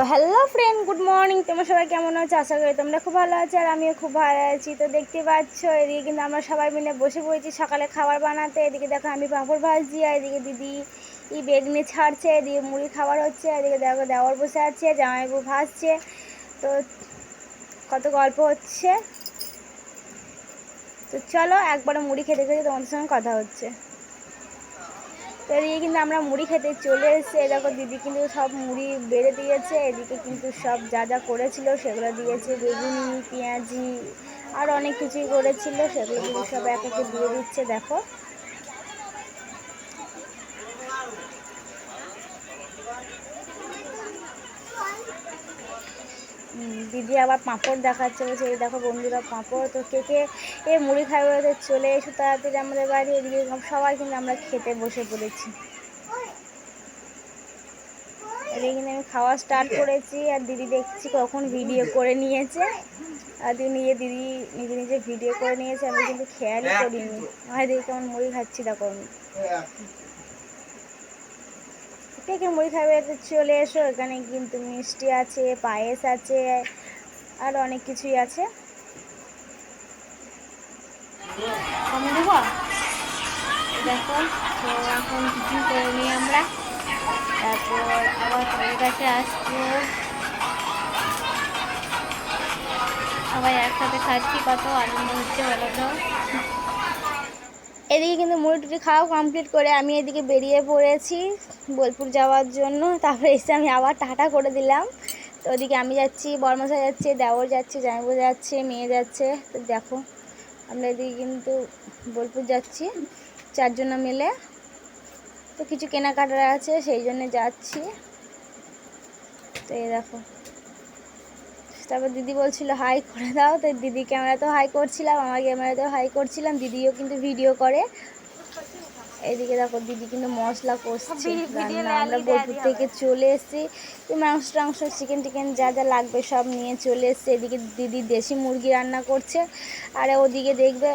তো hello friend good morning তোমরা সবাই কেমন আছো? আশা করি তোমরা খুব ভালো আছো আর আমিও খুব ভালো আছি। তো দেখতে পাচ্ছ, এদিকে কিন্তু আমরা সবাই মিলে বসে পড়েছি সকালে খাবার বানাতে। এদিকে দেখো আমি পাঁপড় ভাজছি, আর এদিকে দিদি ই বেগনি ছাড়ছে, এদিকে মুড়ি খাবার হচ্ছে এদিকে দেখো দেওয়ার বসে আছে, জামাইবু ভাসছে তো কত গল্প হচ্ছে। তো চলো একবারে মুড়ি খেতে খেতে তোমাদের সঙ্গে কথা হচ্ছে। তো এদিকে কিন্তু আমরা মুড়ি খেতে চলে এসেছি। এরকম দিদি কিন্তু সব মুড়ি বেড়ে দিয়েছে। এদিকে কিন্তু সব যা যা করেছিল সেগুলো দিয়েছে। বেগুনি, পেঁয়াজি, আর অনেক কিছুই করেছিল। সেগুলো কিন্তু সব একে দিয়ে দিচ্ছে, দেখো। দিদি আবার পাঁপড় দেখাচ্ছে বলছে এই দেখো বন্ধুরা পাঁপড় তো কে কে এ মুড়ি খাবে বলে চলে এসো তাড়াতাড়ি আমাদের বাড়ি এদিকে সবাই কিন্তু আমরা খেতে বসে পড়েছি। এদিকে কিন্তু আমি খাওয়া স্টার্ট করেছি আর দিদি দেখছি কখন ভিডিও করে নিয়েছে। আর দিদি নিজে দিদি নিজে নিজে ভিডিও করে নিয়েছে আমি কিন্তু খেয়ালই করিনি। আমার দিদি কেমন মুড়ি খাচ্ছি দেখো আমি। কে মুড়ি খাবে চলে এসো। এখানে কিন্তু মিষ্টি আছে, পায়েস আছে, আর অনেক কিছুই আছে। দেখো, তো এখন কিছু করে নিই আমরা। তারপর আবার তোমার কাছে আসব। সবাই একসাথে খাচ্ছি, কত আনন্দ হচ্ছে বলো তো? এদিকে কিন্তু মুড়ি টুটি খাওয়া কমপ্লিট করে আমি এদিকে বেরিয়ে পড়েছি বোলপুর যাওয়ার জন্য। তারপরে এসে আমি আবার টাটা করে দিলাম। তো ওদিকে আমি যাচ্ছি বর্মশা যাচ্ছে, দেওর যাচ্ছে জামাইবু যাচ্ছে, মেয়ে যাচ্ছে। তো দেখো, আমরা এদিকে কিন্তু বোলপুর যাচ্ছি চারজন মিলে। তো কিছু কেনাকাটার আছে, সেই জন্য যাচ্ছি। তো এই দেখো। তারপর দিদি বলছিল হাই করে দাও। তো দিদি ক্যামেরাতেও হাই করছিলাম আমার ক্যামেরাতেও হাই করছিলাম দিদিও কিন্তু ভিডিও করে। এদিকে দেখো দিদি কিন্তু মশলা কষছে রান্না আমরা বোলপুর থেকে চলে এসেছি। মাংস টাংস চিকেন টিকেন যা যা লাগবে সব নিয়ে চলে এসেছি। এদিকে দিদি দেশি মুরগি রান্না করছে। আর ওদিকে দেখবে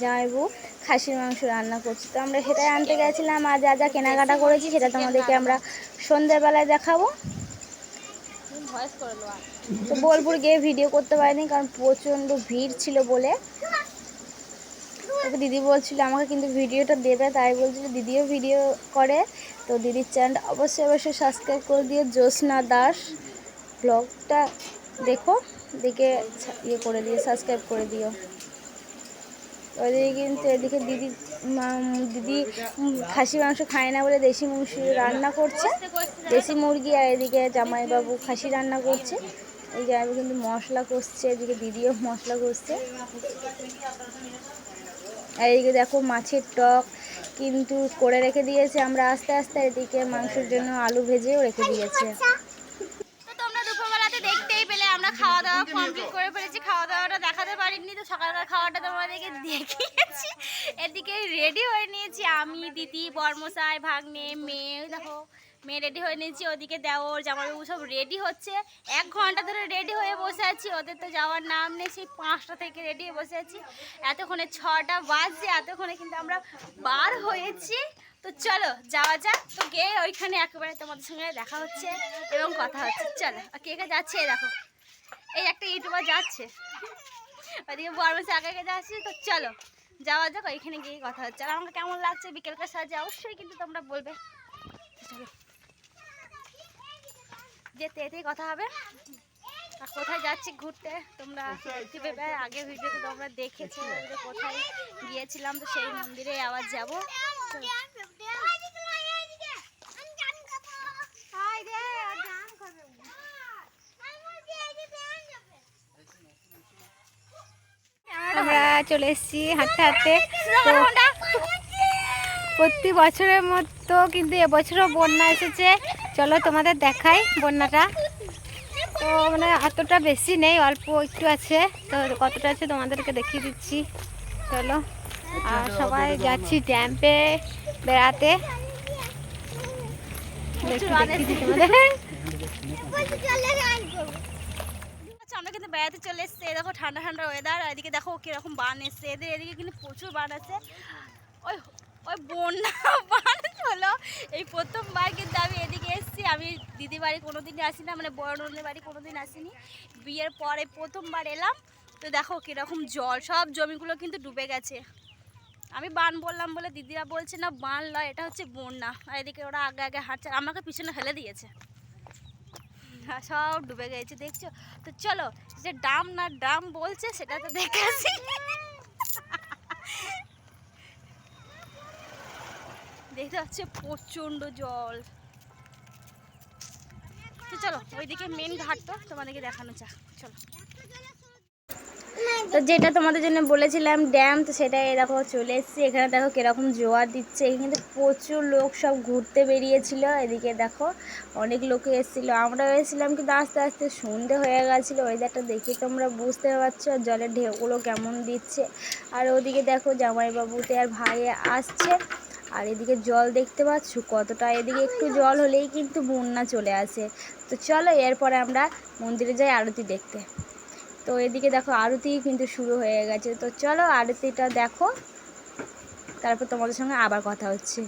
জামাইবু খাসির মাংস রান্না করছে। তো আমরা সেটাই আনতে গেছিলাম আর যা যা কেনাকাটা করেছি সেটা তোমাদেরকে আমরা সন্ধ্যেবেলায় দেখাবো। তো বোলপুর গিয়ে ভিডিও করতে পারিনি কারণ প্রচণ্ড ভিড় ছিল বলে। ওকে দিদি বলছিল, আমাকে কিন্তু ভিডিওটা দেবে। তাই বলছিল, দিদিও ভিডিও করে। তো দিদির চ্যানেল অবশ্যই অবশ্যই সাবস্ক্রাইব করে দিও। জ্যোৎস্না দাস ব্লগটা দেখো, দেখে ইয়ে করে দিও সাবস্ক্রাইব করে দিও। ওইদিকে কিন্তু এদিকে দিদি দিদি খাসি মাংস খায় না বলে দেশি মাংস রান্না করছে। দেশি মুরগি আর এদিকে জামাইবাবু খাসি রান্না করছে। এই জামাইবাবু কিন্তু মশলা কষছে, এদিকে দিদিও মশলা কষছে। আর এদিকে দেখো মাছের টক কিন্তু করে রেখে দিয়েছে। আমরা আস্তে আস্তে এদিকে মাংসের জন্য আলু ভেজেও রেখে দিয়েছে তো তোমরা দুপুরবেলাতে দেখতেই পেলে আমরা খাওয়া দাওয়া কমপ্লিট করে ফেলেছি খাওয়া দাওয়াটা দেখাতে পারিনি তো সকালবেলা খাওয়াটা তোমাদেরকে দেখিয়েছি। এদিকে রেডি হয়ে নিয়েছি আমি দিদি বর্মশাই ভাগ্নে মেয়ে দেখো মেয়ে রেডি হয়ে নিয়েছি ওদিকে দেওর জামাইবাবু সব রেডি হচ্ছে। এক ঘণ্টা ধরে রেডি হয়ে বসে আছি ওদের তো যাওয়ার নাম নেই সেই পাঁচটা থেকে রেডি হয়ে বসে আছি। এতক্ষণে ছটা বাজছে এতক্ষণে কিন্তু আমরা বার হয়েছি। তো চলো, যাওয়া যাক। তো গিয়ে ওইখানে একেবারে তোমাদের সঙ্গে দেখা হচ্ছে এবং কথা হচ্ছে? চলো কে কে যাচ্ছে? দেখো, এই একটা ইউটিউবার যাচ্ছে। ওদিকে বর্মসে আগে আগে যাচ্ছে। তো চলো, যাওয়া যাক, ওইখানে গিয়ে কথা হচ্ছে। আর আমাকে কেমন লাগছে বিকেলকার সাজে অবশ্যই কিন্তু তোমরা বলবে। চলো, যেতে এতেই কথা হবে। আর কোথায় যাচ্ছি ঘুরতে? তোমরা পেবে আগে ভিডিওতে তোমরা দেখেছ কোথায় গিয়েছিলাম, তো সেই মন্দিরে আবার যাব। আমরা চলে এসেছি হাঁটতে হাঁটতে। প্রতি বছরের মতো কিন্তু এবছরও বন্যা এসেছে। চলো তোমাদের দেখাই বন্যাটা। তো মানে এতটা বেশি নেই, অল্প একটু আছে। তো কতটা আছে তোমাদেরকে দেখিয়ে দিচ্ছি। চলো। আর সবাই যাচ্ছি ড্যাম্পে বেড়াতে। দিই আচ্ছা আমরা কিন্তু বেড়াতে চলে এসেছি। দেখো ঠান্ডা ঠান্ডা ওয়েদার এদিকে দেখো কীরকম বান এসছে। এদের এদিকে কিন্তু প্রচুর বান আছে। ওই ওই বন্যা বান হলো। এই প্রথমবার কিন্তু আমি এদিকে এসেছি। আমি দিদি বাড়ি কোনোদিনই আসি না মানে বড় নন্দের বাড়ি কোনোদিন আসিনি। বিয়ের পরে প্রথমবার এলাম। তো দেখো কীরকম জল সব জমিগুলো কিন্তু ডুবে গেছে। আমি বান বললাম বলে দিদিরা বলছে, না, বান লয় এটা হচ্ছে বন্যা। আর এদিকে ওরা আগে আগে হাঁটছে আমাকে পিছনে ফেলে দিয়েছে। সব ডুবে গেছে, দেখছ? তো চলো, যে ডাম না ডাম বলছে সেটা তো দেখে আসি। দেখতে পাচ্ছে, প্রচণ্ড জল। তো চলো, ওইদিকে মেন ঘাট তো তোমাদেরকে দেখানো চা চলো। তো যেটা তোমাদের জন্য বলেছিলাম ড্যাম তো সেটা দেখো চলে এসেছি। এখানে দেখো কীরকম জোয়ার দিচ্ছে। এখানে কিন্তু প্রচুর লোক সব ঘুরতে বেরিয়েছিল। এদিকে দেখো অনেক লোক এসেছিল। আমরাও এসেছিলাম কিন্তু আস্তে আস্তে সন্ধে হয়ে গেছিল। ওয়েদারটা দেখে তোমরা বুঝতে পারছ জলের ঢেউগুলো কেমন দিচ্ছে। আর ওদিকে দেখো জামাইবাবুতে আর ভাই আসছে। আর এদিকে জল দেখতে পাচ্ছ কতটা। এদিকে একটু জল হলেই কিন্তু বন্যা চলে আসে। তো চলো এরপরে আমরা মন্দিরে যাই আরতি দেখতে। তো এদিকে দেখো আরতি কিন্তু শুরু হয়ে গেছে। তো চলো আরতিটা দেখো। তারপর তোমাদের সঙ্গে আবার কথা হচ্ছে।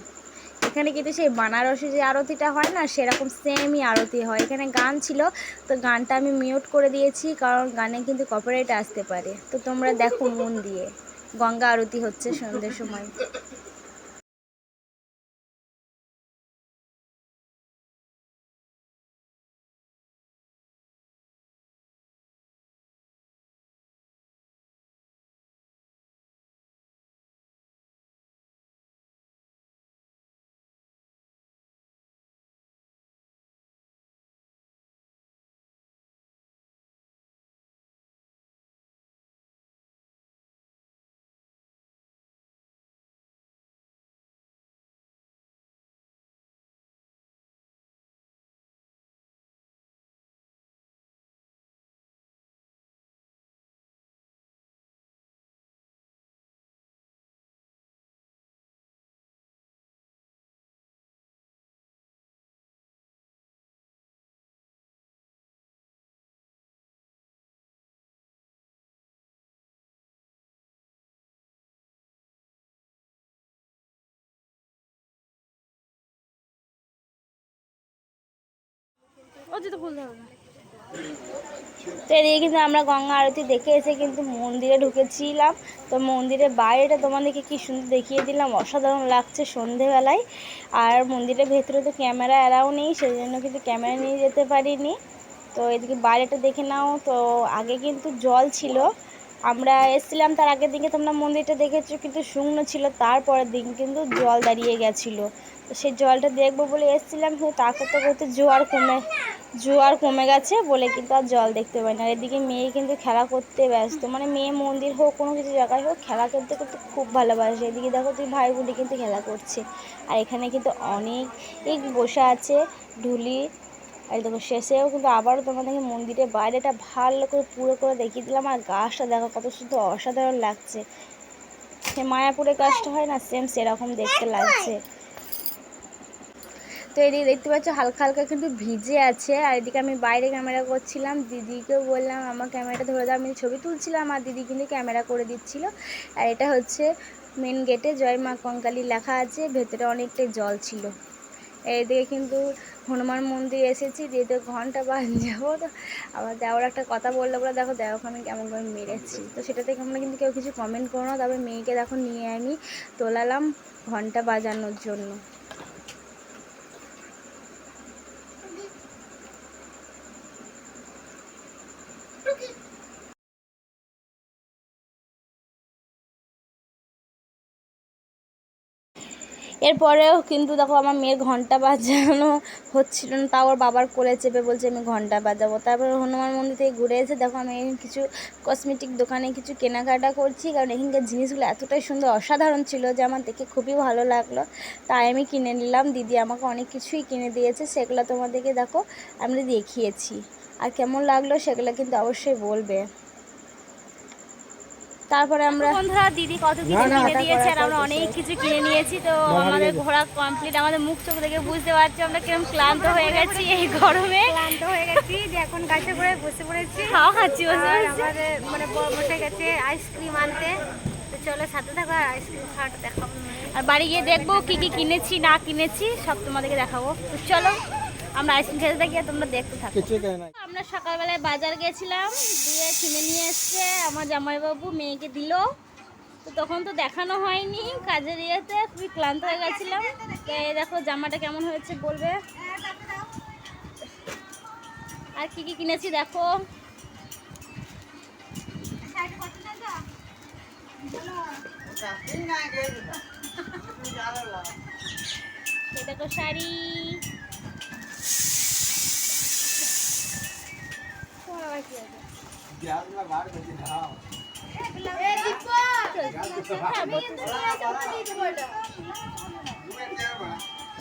এখানে কিন্তু সেই বানারসি যে আরতিটা হয় না, সেরকম সেমই আরতি হয়। এখানে গান ছিল, তো গানটা আমি মিউট করে দিয়েছি, কারণ গানে কিন্তু কপিরাইট আসতে পারে। তো তোমরা দেখো মন দিয়ে। গঙ্গা আরতি হচ্ছে সন্ধ্যের সময়। তো এদিকে কিন্তু আমরা গঙ্গা আরতি দেখে এসে কিন্তু মন্দিরে ঢুকেছিলাম। তো মন্দিরের বাইরেটা তোমাদেরকে কি সুন্দর দেখিয়ে দিলাম। অসাধারণ লাগছে সন্ধেবেলায়। আর মন্দিরের ভেতরে তো ক্যামেরা অ্যালাউ নেই সেই জন্য কিন্তু ক্যামেরা নিয়ে যেতে পারিনি। তো এদিকে বাইরেটা দেখে নাও। তো আগে কিন্তু জল ছিল আমরা এসেছিলাম তার আগের দিকে তোমরা মন্দিরটা দেখেছ, কিন্তু শুকনো ছিল তারপরের দিন, কিন্তু জল দাঁড়িয়ে গেছিল। তো সেই জলটা দেখব বলে এসেছিলাম, কিন্তু তা করতে করতে জোয়ার কমে জোয়ার কমে গেছে বলে কিন্তু আর জল দেখতে পাই না। এদিকে মেয়ে কিন্তু খেলা করতে ব্যস্ত মানে মেয়ে মন্দির হোক, কোনো কিছু জায়গায় হোক, খেলা করতে করতে খুব ভালোবাসে। এদিকে দেখো তুই ভাই বোনটি কিন্তু খেলা করছে। আর এখানে কিন্তু অনেক বসে আছে, ঢুলি দেখো, শেষেও কিন্তু আবারও তোমাদেরকে মন্দিরের বাইরেটা ভালো করে পুরো করে দেখিয়ে দিলাম। আর গাছটা দেখো, কত শুধু অসাধারণ লাগছে। সে মায়াপুরের গাছটা হয় না সেম সেরকম দেখতে লাগছে। তো এদিকে দেখতে পাচ্ছ, হালকা হালকা কিন্তু ভিজে আছে। আর এদিকে আমি বাইরে ক্যামেরা করছিলাম, দিদিকেও বললাম, আমার ক্যামেরাটা ধরে দাও। আমি ছবি তুলছিলাম, আর দিদি কিন্তু ক্যামেরা করে দিচ্ছিল। আর এটা হচ্ছে মেন গেটে জয় মা কঙ্কালী লেখা আছে, ভেতরে অনেকটাই জল ছিল। এদিকে কিন্তু হনুমান মন্দির এসেছি যে তো ঘণ্টা বাজাবো তো আবার দেওয়ার একটা কথা বললে বলে, দেখো দেখো আমি কেমন করে মেরেছি। তো সেটা থেকে আমরা কিন্তু কেউ কিছু কমেন্ট করো না। তবে মেয়েকে দেখো নিয়ে আমি তোলালাম ঘণ্টা বাজানোর জন্য। এরপরেও কিন্তু দেখো আমার মেয়ের ঘণ্টা বাজানো হচ্ছিল না, তাও ওর বাবার কোলে চেপে বলছে আমি ঘণ্টা বাজাবো। তারপর হনুমান মন্দির থেকে ঘুরে এসে দেখো আমি কিছু কসমেটিক দোকানে কিছু কেনাকাটা করছি, কারণ এখানকার জিনিসগুলো এতটাই সুন্দর অসাধারণ ছিল যে আমার দেখে খুবই ভালো লাগল। তাই আমি কিনে নিলাম, দিদি আমাকে অনেক কিছুই কিনে দিয়েছে, সেগুলো তোমাদেরকে দেখো আমি দেখিয়েছি। আর কেমন লাগল সেগুলো কিন্তু অবশ্যই বলবে। তারপরে আমরা বন্ধুরা দিদি কত কিছু কিনে দিয়েছে আর আমরা অনেক কিছু কিনে নিয়েছি তো আমাদের ঘোরা কমপ্লিট আমাদের মুখ চোখ দেখে বুঝতে পারছি আমরা কীরকম ক্লান্ত হয়ে গেছি এই গরমে। ক্লান্ত হয়ে গেছি যে এখন গাছে করে বসে পড়েছি। খাওয়া খাচ্ছি বসে বসে। আমাদের মানে বড় মশাই গেছে আইসক্রিম আনতে। তো চলো সাথে থাকো আর আইসক্রিম খাওয়াটা দেখাবো আর বাড়ি গিয়ে দেখব কি কি কিনেছি না কিনেছি সব তোমাদেরকে দেখাবো। তো চলো। আমরা আইসক্রিম খেতে থাকি তোমরা দেখতে থাকো। আমরা সকালবেলায় বাজার গেছিলাম দিয়ে কিনে নিয়ে এসছে আমার জামাইবাবু মেয়েকে দিল। তো তখন তো দেখানো হয়নি কাজের ইয়েতে খুবই ক্লান্ত হয়ে গেছিলাম। এই দেখো জামাটা কেমন হয়েছে বলবে? আর কি কি কিনেছি দেখো। দেখো শাড়ি।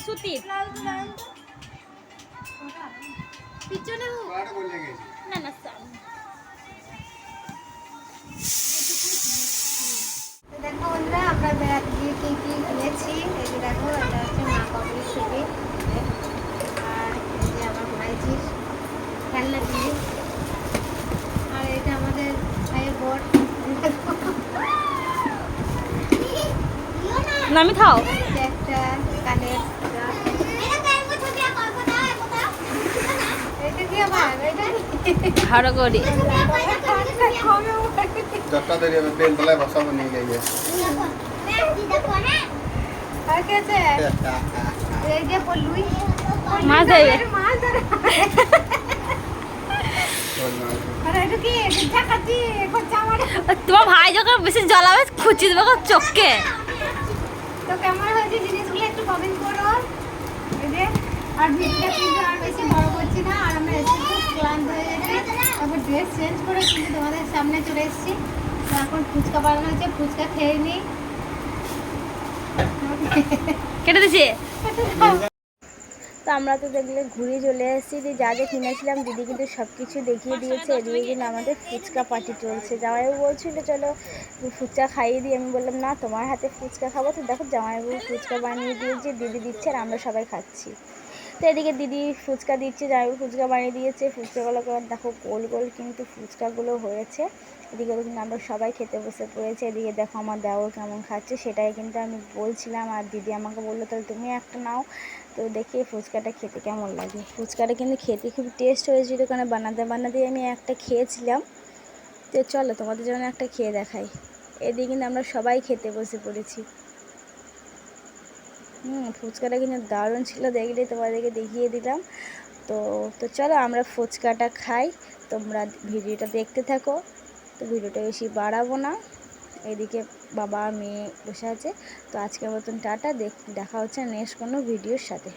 সুতির। পিছনে না না দেখো আমরা বেড়াতে গিয়ে কি কি এই দেখো, এটা হচ্ছে মা কাপড়ের ছবি আর এই যে আমার ভাইজির খেলনা জিনিস আর এটা আমাদের ভাইয়ের বোর্ড আমি খাও। করি। যতটা দেরি হবে বেল তলায় বসাবো নিয়ে গিয়ে মাছ দেবে মাছ ধরে তোমার ভাই যখন বেশি জ্বালাবে খুঁচি দেবে চোখকে। তো কেমন হয়েছে জিনিসগুলো একটু কমেন্ট করো। এই যে আর ভিডিওটা কিন্তু আর বেশি বড় করছি না আর আমরা এসে খুব ক্লান্ত হয়ে গেছি। তারপর ড্রেস চেঞ্জ করে কিন্তু তোমাদের সামনে চলে এসেছি। তো এখন ফুচকা বানানো হয়েছে ফুচকা খেয়ে নিই কেটে দিছে তো আমরা তো দেখলে ঘুরে চলে এসেছি যে যা যা কিনেছিলাম দিদি কিন্তু সব কিছু দেখিয়ে দিয়েছে। এদিকে কিন্তু আমাদের ফুচকা পার্টি চলছে। জামাইবাবু বলছিল চলো ফুচকা খাইয়ে দিই। আমি বললাম না তোমার হাতে ফুচকা খাব। তো দেখো জামাইবাবু ফুচকা বানিয়ে দিয়েছে দিদি দিচ্ছে আর আমরা সবাই খাচ্ছি। তো এদিকে দিদি ফুচকা দিচ্ছে জামাইবাবু ফুচকা বানিয়ে দিয়েছে। ফুচকাগুলো দেখো গোল গোল কিন্তু ফুচকাগুলো হয়েছে। এদিকে কিন্তু আমরা সবাই খেতে বসে পড়েছি। এদিকে দেখো আমার দেওর কেমন খাচ্ছে সেটাই কিন্তু আমি বলছিলাম। আর দিদি আমাকে বলল তাহলে তুমি একটা নাও। তো দেখি ফুচকাটা খেতে কেমন লাগে। ফুচকাটা কিন্তু খেতে খুব টেস্ট হয়েছিল কারণ বানাতে বানাতে আমি একটা খেয়েছিলাম। তো চলো তোমাদের জন্য একটা খেয়ে দেখাই। এদিকে কিন্তু আমরা সবাই খেতে বসে পড়েছি। হুম, ফুচকাটা কিন্তু দারুণ ছিল দেখলে তোমাদেরকে দেখিয়ে দিলাম। তো তো চলো আমরা ফুচকাটা খাই। তোমরা ভিডিওটা দেখতে থাকো। তো ভিডিওটা বেশি বাড়াবো না। এদিকে বাবা, মেয়ে বসে আছে। তো আজকের মতন টাটা, দেখ, দেখা হচ্ছে নেক্সট কোনো ভিডিওর সাথে।